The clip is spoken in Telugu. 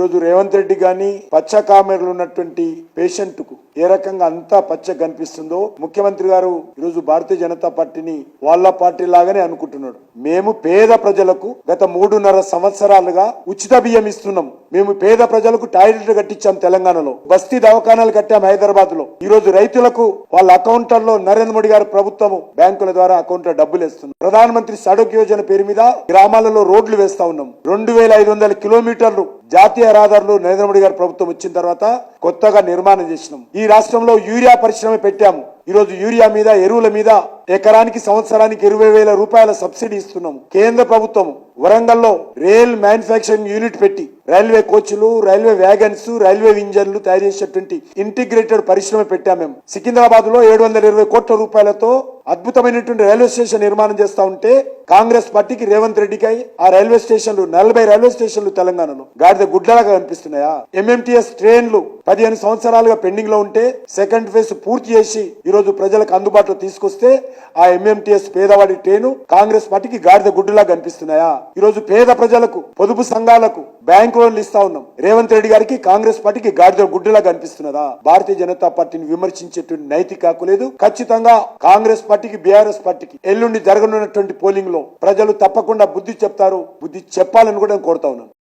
ఈరోజు రేవంత్ రెడ్డి కానీ పచ్చ కామెరలు ఉన్నటువంటి పేషెంట్కు ఏ రకంగా అంతా పచ్చ కనిపిస్తుందో ముఖ్యమంత్రి గారు ఈరోజు భారతీయ జనతా పార్టీని వాళ్ళ పార్టీ లాగానే అనుకుంటున్నాడు. మేము పేద ప్రజలకు గత మూడున్నర సంవత్సరాలుగా ఉచిత బియ్యం ఇస్తున్నాం. మేము పేద ప్రజలకు టాయిలెట్లు కట్టించాం తెలంగాణలో. బస్తీ దవాఖానాలు కట్టాం హైదరాబాద్లో ఈ రోజు రైతులకు వాళ్ళ అకౌంట్లలో నరేంద్ర మోడీ గారి ప్రభుత్వము బ్యాంకుల ద్వారా అకౌంట్లో డబ్బులు వేస్తుంది ప్రధానమంత్రి సడక్ యోజన పేరు మీద గ్రామాలలో రోడ్లు వేస్తా ఉన్నాం. రెండు వేల ఐదు వందల కిలోమీటర్లు జాతీయ రహదారులు నరేంద్ర మోడీ గారి ప్రభుత్వం వచ్చిన తర్వాత కొత్తగా నిర్మాణం చేసినాం. ఈ రాష్ట్రంలో యూరియా పరిశ్రమ పెట్టాము. ఈ రోజు యూరియా మీద ఎరువుల మీద ఎకరానికి సంవత్సరానికి ఇరవై వేల రూపాయల సబ్సిడీ ఇస్తున్నాం కేంద్ర ప్రభుత్వం వరంగల్లో రైల్ మ్యానుఫ్యాక్చరింగ్ యూనిట్ పెట్టి రైల్వే కోచ్లు రైల్వే వ్యాగన్స్ రైల్వే ఇంజన్లు తయారు చేసేటువంటి ఇంటిగ్రేటెడ్ పరిశ్రమ పెట్టాం మేము. సికింద్రాబాద్లో ఏడు వందల ఇరవై కోట్ల రూపాయలతో అద్భుతమైనటువంటి రైల్వే స్టేషన్ నిర్మాణం చేస్తా ఉంటే కాంగ్రెస్ పార్టీకి రేవంత్ రెడ్డికి ఆ రైల్వే స్టేషన్లు నలభై రైల్వే స్టేషన్లు తెలంగాణలో గాడిద గుడ్లలాగా కనిపిస్తున్నాయా? ఎంఎంటీఎస్ ట్రైన్లు పదిహేను సంవత్సరాలుగా పెండింగ్లో ఉంటే సెకండ్ ఫేజ్ పూర్తి చేసి ఈ రోజు ప్రజలకు అందుబాటులో తీసుకొస్తే ఆ ఎంఎంటీఎస్ పేదవాడి ట్రైన్ కాంగ్రెస్ పార్టీకి గాడిద గుడ్డులా కనిపిస్తున్నాయా? ఈరోజు పేద ప్రజలకు పొదుపు సంఘాలకు బ్యాంక్ లోన్లు ఇస్తా ఉన్నాం. రేవంత్ రెడ్డి గారికి కాంగ్రెస్ పార్టీకి గాడిద గుడ్డులా కనిపిస్తున్నదా భారతీయ జనతా పార్టీని విమర్శించేటువంటి నైతిక కాకులేదు ఖచ్చితంగా కాంగ్రెస్ పార్టీకి బీఆర్ఎస్ పార్టీకి ఎల్లుండి జరగనున్నటువంటి పోలింగ్లో ప్రజలు తప్పకుండా బుద్ధి చెప్తారు బుద్ధి చెప్పాలని కూడా నేను కోరుతా ఉన్నాను.